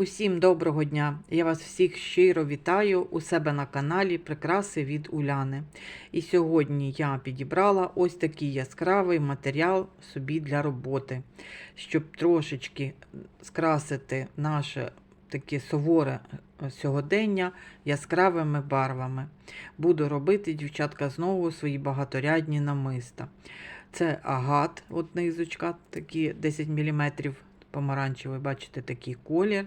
Усім доброго дня! Я вас всіх щиро вітаю у себе на каналі Прикраси від Уляни. І сьогодні я підібрала ось такий яскравий матеріал собі для роботи, щоб трошечки скрасити наше таке суворе е, сьогодення яскравими барвами. Буду робити, дівчатка, знову свої багаторядні намиста. Це агат, от низочка, такі 10 мм помаранчевий, бачите, такий колір.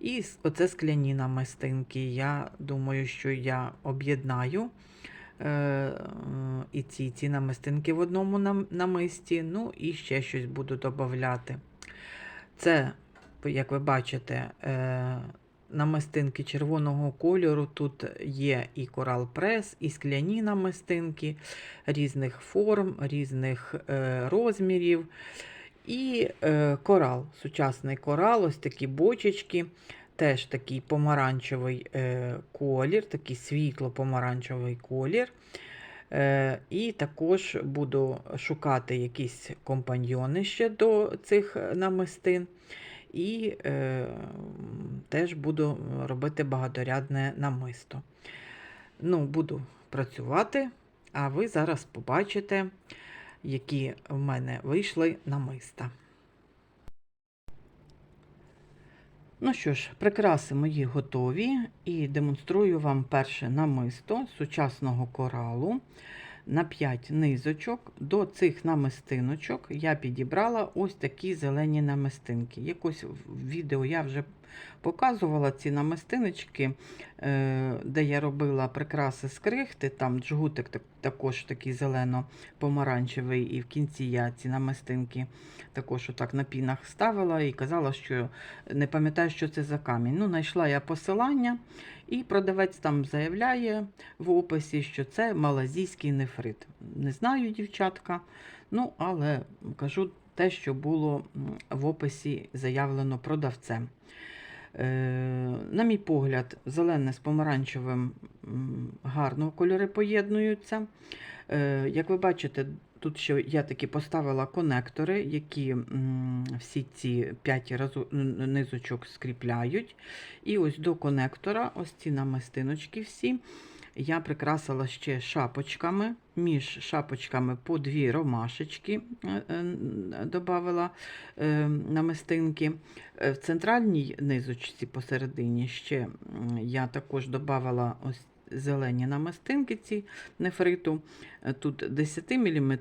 І оце скляні намистинки. Я думаю, що я об'єднаю е, і ці, ці намистинки в одному намисті. Ну і ще щось буду додавати. Це, як ви бачите, е, намистинки червоного кольору. Тут є і корал прес, і скляні намистинки різних форм, різних е, розмірів. І е, корал, сучасний корал, ось такі бочечки, теж такий помаранчевий е, колір, такий світло-помаранчевий колір. Е, і також буду шукати якісь компаньйони ще до цих намистин. І е, теж буду робити багаторядне намисто. Ну, буду працювати, а ви зараз побачите, які в мене вийшли намиста. Ну що ж, прикраси мої готові і демонструю вам перше намисто сучасного коралу на 5 низочок. До цих намистиночок я підібрала ось такі зелені намистинки. Якось в відео я вже показувала ці намистиночки, е, де я робила прикраси з крихти, там джгутик також такий зелено-помаранчевий, і в кінці я ці намистинки також отак на пінах ставила і казала, що не пам'ятаю, що це за камінь. Ну, знайшла я посилання, і продавець там заявляє в описі, що це малазійський нефрит. Не знаю, дівчатка, ну, але кажу те, що було в описі заявлено продавцем. Е, на мій погляд, зелене з помаранчевим гарно кольори поєднуються. Е, як ви бачите, тут ще я таки поставила конектори, які всі ці 5 разу, низочок скріпляють. І ось до конектора, ось ці намистиночки всі. Я прикрасила ще шапочками. Між шапочками по дві ромашечки е, е, додавала е, намистинки. В центральній низочці посередині ще я також додавала ось зелені намистинки ці нефриту. Е, Тут 10 мм,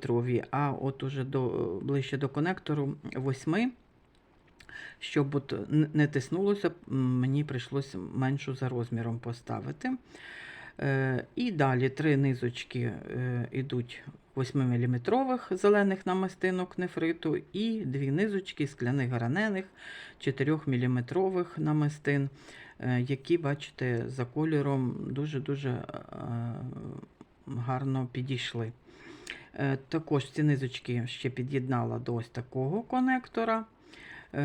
а от уже до, ближче до конектору 8 щоб от не тиснулося, мені прийшлося меншу за розміром поставити. Е, І далі три низочки е, йдуть 8-мм зелених намистинок нефриту і дві низочки скляних гранених 4-мм намистин, е, які, бачите, за кольором дуже-дуже е, гарно підійшли. Е, Також ці низочки ще під'єднала до ось такого конектора. Е,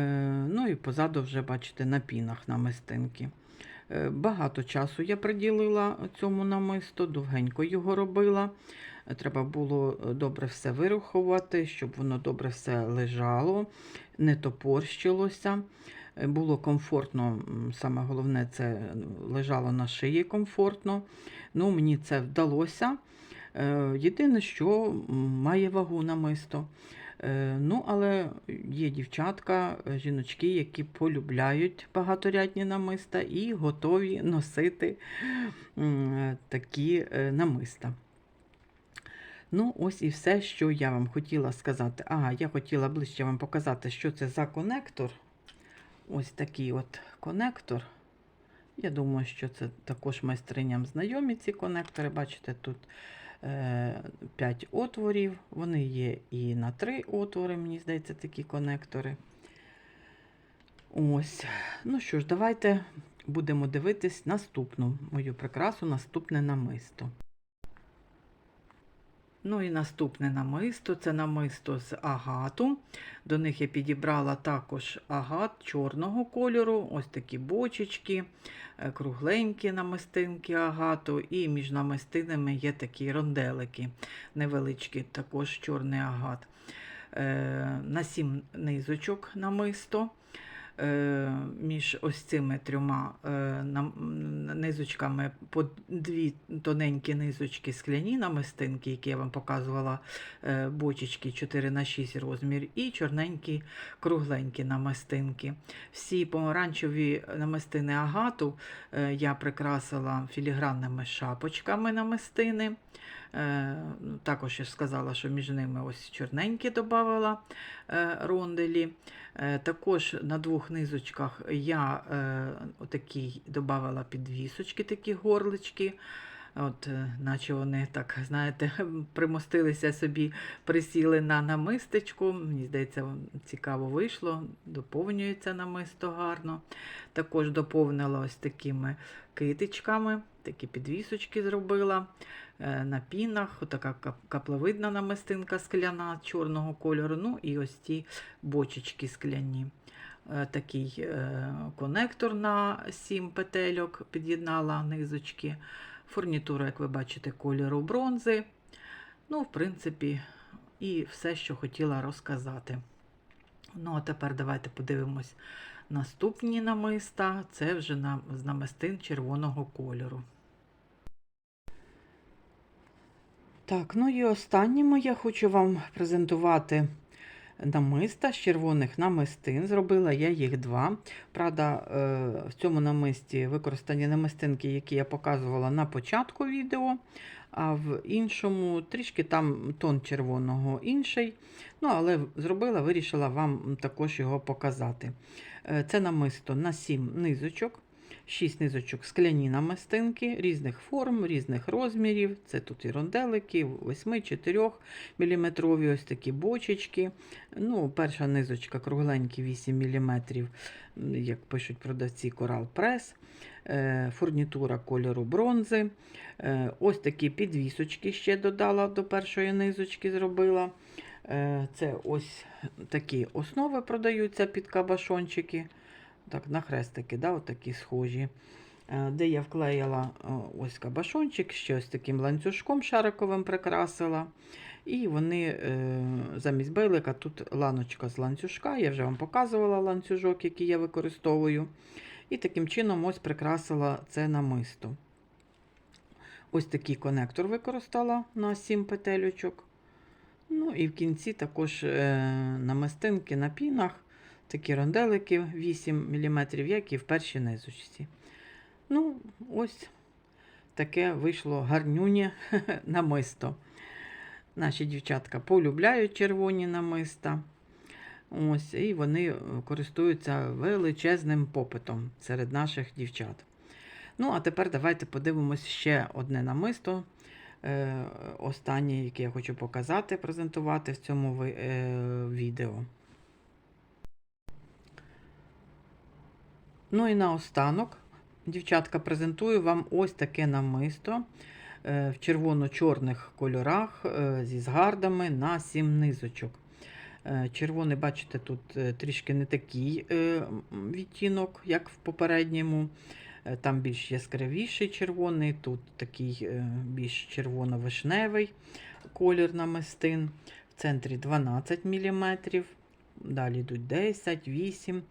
Ну і позаду вже, бачите, на пінах намистинки. Е, Багато часу я приділила цьому намисту, довгенько його робила. Е, Треба було е, добре все вирахувати, щоб воно добре все лежало, не топорщилося. Було комфортно, саме головне, це лежало на шиї комфортно. Ну, мені це вдалося. Е, Єдине, що має вагу намисто. Е, Ну, але є дівчатка, жіночки, які полюбляють багаторядні намиста і готові носити такі е, намиста. Ну, ось і все, що я вам хотіла сказати. Ага, я хотіла ближче вам показати, що це за конектор. Ось такий от конектор. Я думаю, що це також майстриням знайомі ці конектори. Бачите, тут 5 отворів. Вони є і на 3 отвори, мені здається, такі конектори. Ось. Ну що ж, давайте будемо дивитись наступну мою прикрасу, наступне намисто. Ну і наступне намисто це намисто з агату. До них я підібрала також агат чорного кольору, ось такі бочечки, е, кругленькі намистинки агату, і між намистинами є такі ронделики невеличкі, також чорний агат. Е, На сім низочок намисто. Е, між ось цими трьома е, низочками по дві тоненькі низочки скляні намистинки, які я вам показувала, е, бочечки 4 на 6 розмір, і чорненькі кругленькі намистинки. Всі помаранчеві намистини агату я прикрасила філігранними шапочками намистини. Е, ну, Також я сказала, що між ними ось чорненькі додавала е, ронделі. Е, Також на двох низочках я отакі додавала підвісочки, такі горлички. От, е, наче вони так, знаєте, примостилися собі, присіли на намистечку. Мені здається, цікаво вийшло, доповнюється намисто гарно. Також доповнила ось такими китичками, такі підвісочки зробила е, на пінах, така кап- каплевидна намистинка скляна чорного кольору. Ну і ось ті бочечки скляні. Е, Такий конектор на 7 петельок під'єднала низочки. Фурнітура, як ви бачите, кольору бронзи. Ну, в принципі, і все, що хотіла розказати. Ну, а тепер давайте подивимось наступні намиста. Це вже з намистин червоного кольору. Так, ну і останнім я хочу вам презентувати намиста з червоних намистин. Зробила я їх два. Правда, е, в цьому намисті використані намистинки, які я показувала на початку відео, а в іншому трішки там тон червоного інший. Ну, але зробила, вирішила вам також його показати. Е, Це намисто на 7 низочок. 6 низочок скляні намистинки різних форм, різних розмірів. Це тут і ронделики, 8-4 мм, ось такі бочечки. Ну, перша низочка кругленькі 8 мм, як пишуть продавці Coral Press. Е, Фурнітура кольору бронзи. Е, Ось такі підвісочки ще додала до першої низочки, зробила. Е, Це ось такі основи продаються під кабашончики. Так, на хрестики, да, отакі схожі. Е, Де я вклеїла е, ось кабашончик, ще таким ланцюжком шариковим прикрасила. І вони е, замість бейлика тут ланочка з ланцюжка. Я вже вам показувала ланцюжок, який я використовую. І таким чином ось прикрасила це намисто. Ось такий конектор використала на 7 петелючок. Ну і в кінці також намистинки на пінах, такі ронделики 8 мм, як і в першій низочці. Ну, ось таке вийшло гарнюнє намисто. Наші дівчатка полюбляють червоні намиста. Ось, і вони користуються величезним попитом серед наших дівчат. Ну, а тепер давайте подивимось ще одне намисто. Е, останнє, яке я хочу показати, презентувати в цьому е, відео. Ну і наостанок, дівчатка, презентую вам ось таке намисто е, в червоно-чорних кольорах е, зі згардами на 7 низочок. Е, Червоний, бачите, тут трішки не такий відтінок, як в попередньому. Там більш яскравіший червоний, тут такий більш червоно-вишневий колір намистин. В центрі 12 мм, далі йдуть 10, 8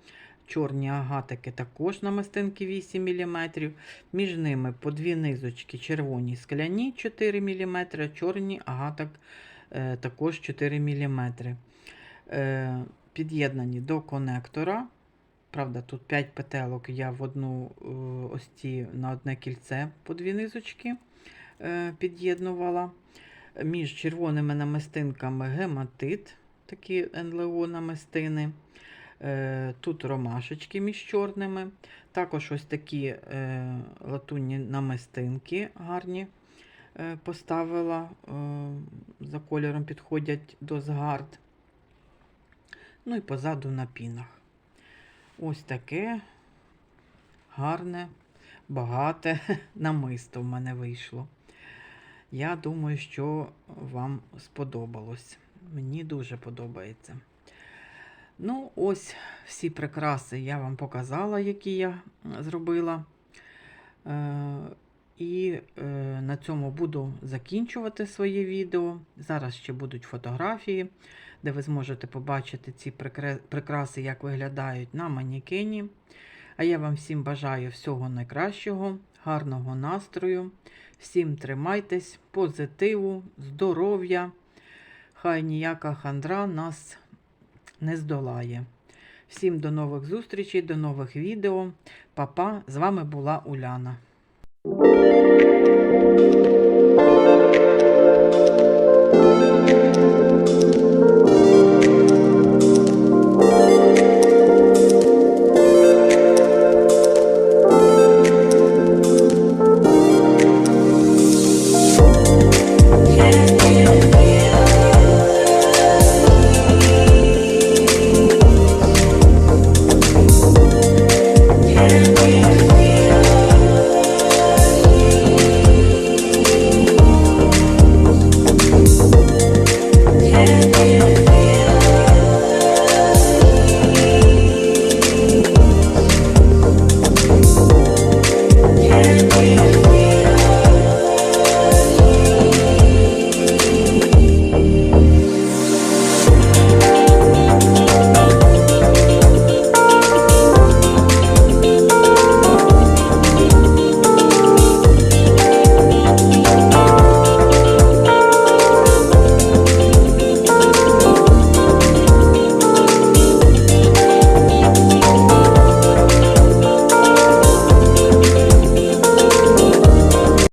Чорні агатики також намистинки 8 мм. Між ними по дві низочки червоні скляні 4 мм, чорні агаток е, також 4 мм. Е, під'єднані до конектора. Правда, тут 5 петелок я в одну е, ось ці на одне кільце по дві низочки під'єднувала. Між червоними намистинками гематит, такі НЛО намистини. Е, Тут ромашечки між чорними. Також ось такі е, латунні намистинки гарні е, поставила. За кольором підходять до згард. Ну і позаду на пінах. Ось таке гарне, багате намисто в мене вийшло. Я думаю, що вам сподобалось. Мені дуже подобається. Ну, ось всі прикраси я вам показала, які я зробила. Е, І е, на цьому буду закінчувати своє відео. Зараз ще будуть фотографії. де ви зможете побачити ці прикраси, як виглядають на манікені. А я вам всім бажаю всього найкращого, гарного настрою. Всім тримайтесь, позитиву, здоров'я. Хай ніяка хандра нас не здолає. Всім до нових зустрічей, до нових відео. Па-па, з вами була Уляна.